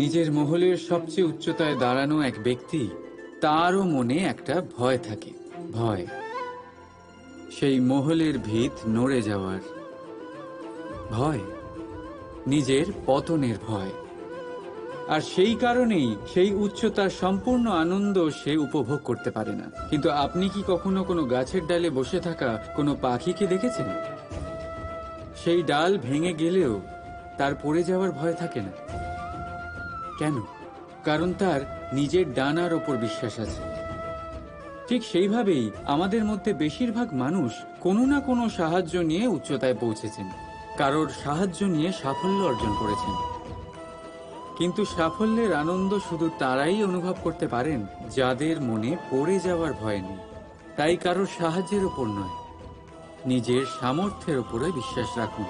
নিজের মহলের সবচেয়ে উচ্চতায় দাঁড়ানো এক ব্যক্তি, তারও মনে একটা ভয় থাকে, ভয়। সেই মহলের ভিত নড়ে যাওয়ার ভয়, নিজের পতনের ভয়। আর সেই কারণেই সেই উচ্চতার সম্পূর্ণ আনন্দ সে উপভোগ করতে পারে না। কিন্তু আপনি কি কখনো কোনো গাছের ডালে বসে থাকা কোনো পাখিকে দেখেছেন? সেই ডাল ভেঙে গেলেও তার পড়ে যাওয়ার ভয় থাকে না। কেন? কারণ তার নিজের ডানার ওপর বিশ্বাস আছে। ঠিক সেইভাবেই আমাদের মধ্যে বেশিরভাগ মানুষ কোনো না কোনো সাহায্য নিয়ে উচ্চতায় পৌঁছেছেন। কারোর সাহায্য নিয়ে সাফল্য অর্জন করেছেন। কিন্তু সাফল্যের আনন্দ শুধু তারাই অনুভব করতে পারেন যাদের মনে পড়ে যাওয়ার ভয় নেই। তাই কারোর সাহায্যের ওপর নয়। নিজের সামর্থ্যের উপরে বিশ্বাস রাখুন।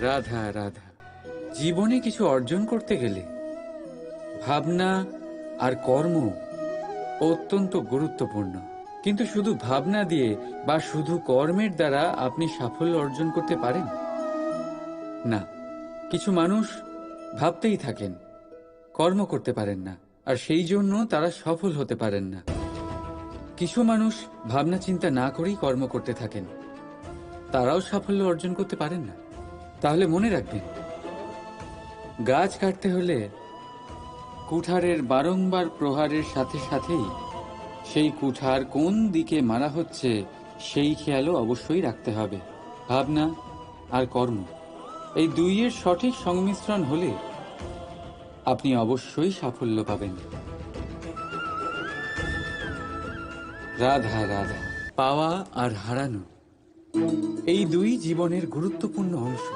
রাধা রাধা। জীবনে কিছু অর্জন করতে গেলে ভাবনা আর কর্ম অত্যন্ত গুরুত্বপূর্ণ। কিন্তু শুধু ভাবনা দিয়ে বা শুধু কর্মের দ্বারা আপনি সাফল্য অর্জন করতে পারেন? না, কিছু মানুষ ভাবতেই থাকেন, কর্ম করতে পারেন না, আর সেই জন্য তারা সফল হতে পারেন না। কিছু মানুষ ভাবনা চিন্তা না করেই কর্ম করতে থাকেন, তারাও সাফল্য অর্জন করতে পারেন না। তাহলে মনে রাখবেন গাছ কাটতে হলে কুঠারের বারংবার প্রহারের সাথে সাথেই সেই কুঠার কোন দিকে মারা হচ্ছে সেই খেয়ালও অবশ্যই রাখতে হবে। ভাবনা আর কর্ম, এই দুইয়ের সঠিক সংমিশ্রণ হলে আপনি অবশ্যই সাফল্য পাবেন। রাধা রাধা, পাওয়া আর হারানো, এই দুই জীবনের গুরুত্বপূর্ণ অংশ।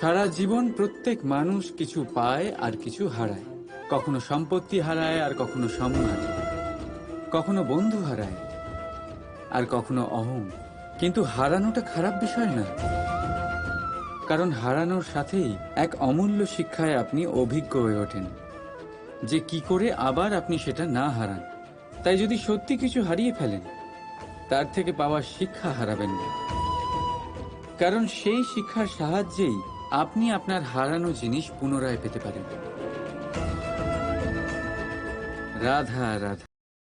সারা জীবন প্রত্যেক মানুষ কিছু পায় আর কিছু হারায়। কখনো সম্পত্তি হারায় আর কখনো সম্মান কখনো বন্ধু হারায় আর কখনো অহং। কিন্তু হারানোটা খারাপ বিষয় না। কারণ হারানোর সাথেই এক অমূল্য শিক্ষায় আপনি অভিজ্ঞ হয়ে ওঠেন। যে কি করে আবার আপনি সেটা না হারান। তাই যদি সত্যি কিছু হারিয়ে ফেলেন, তার থেকে পাওয়া শিক্ষা হারাবেন না। কারণ সেই শিক্ষার সাহায্যেই আপনি আপনার হারানো জিনিস পুনরায় পেতে পারেন। রাধা রাধা।